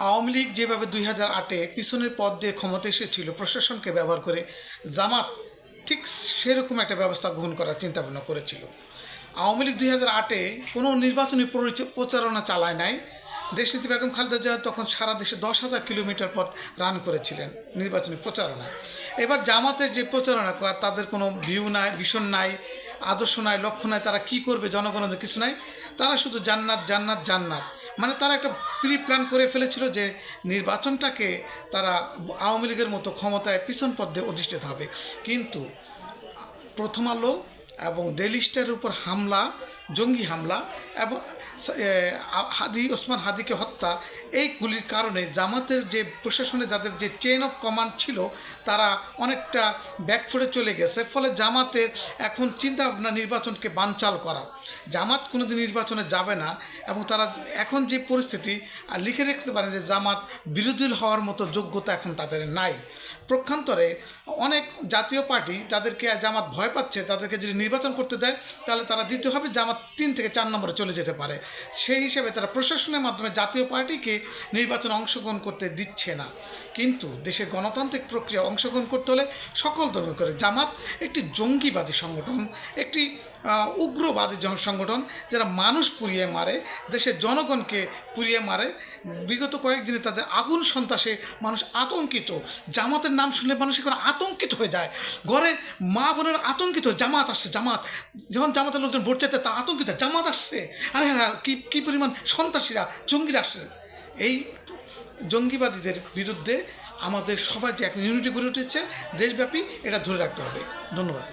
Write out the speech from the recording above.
আওয়ামী লীগ যেভাবে দুই হাজার আটে পিছনের পদ দিয়ে ক্ষমতা এসেছিল, প্রশাসনকে ব্যবহার করে জামাত ঠিক সেরকম একটা ব্যবস্থা গ্রহণ করার চিন্তা ভাবনা করেছিল। আওয়ামী লীগ দুই হাজার আটে কোনো নির্বাচনী পরিচ- প্রচারণা চালায় নাই। দেশনীতি বেগম খালেদা জিয়া তখন সারা দেশে দশ হাজার কিলোমিটার পথ রান করেছিলেন নির্বাচনী প্রচারণা এবার জামাতের যে প্রচারণা তাদের কোনো ভিউ নাই, ভীষণ নাই, আদর্শ নাই, লক্ষ্য নাই, তারা কি করবে, জনগণের কিছু নাই। তারা শুধু জান্নাত জান্নাত জান্নাত। মানে তারা একটা প্রি প্ল্যান করে ফেলেছিল যে নির্বাচনটাকে তারা আওয়ামী লীগের মতো ক্ষমতায় পিছন পদ্মে অধিষ্ঠিত হবে। কিন্তু প্রথম আলো এবং ডেলি স্টারের উপর হামলা, জঙ্গি হামলা এবং হাদি, ওসমান হাদিকে হত্যা এইগুলির কারণে জামাতের যে প্রশাসনে যাদের যে চেন অফ কমান্ড ছিল, তারা অনেকটা ব্যাকফুটে চলে গেছে। ফলে জামাতের এখন চিন্তা ভাবনা নির্বাচনকে বানচাল করা। জামাত কোনোদিন নির্বাচনে যাবে না এবং তারা এখন যে পরিস্থিতি, আর লিখে রাখতে পারেন যে জামাত বিরোধী হওয়ার মতো যোগ্যতা এখন তাদের নাই। প্রক্ষান্তরে অনেক জাতীয় পার্টি যাদেরকে জামাত ভয় পাচ্ছে, তাদেরকে যদি নির্বাচন করতে দেয়, তাহলে তারা দিতে হবে, জামাত তিন থেকে চার নম্বরে চলে যেতে পারে। সেই হিসেবে তারা প্রশাসনের মাধ্যমে জাতীয় পার্টিকে নির্বাচনে অংশগ্রহণ করতে দিচ্ছে না। কিন্তু দেশের গণতান্ত্রিক প্রক্রিয়া অংশগ্রহণ করতে হলে সকল ধর্ম করে, জামাত একটি জঙ্গিবাদী সংগঠন, একটি উগ্রবাদী সংগঠন যারা মানুষ পুড়িয়ে মারে, দেশের জনগণকে পুড়িয়ে মারে। বিগত কয়েকদিনে তাদের আগুন সন্ত্রাসে মানুষ আতঙ্কিত। জামাতের নাম শুনলে মানুষ এখন আতঙ্কিত হয়ে যায়। ঘরে মা বোনের আতঙ্কিত, জামাত আসছে, জামাত। যখন জামাতের লোকজন ভোট চাইতে, তা আতঙ্কিত, জামাত আসছে। আরে হ্যাঁ কী কী পরিমাণ সন্ত্রাসীরা, জঙ্গিরা আসছে। এই জঙ্গিবাদীদের বিরুদ্ধে আমাদের সবার যে এক ইউনিটি গড়ে উঠেছে। দেশব্যাপী এটা ধরে রাখতে হবে। ধন্যবাদ।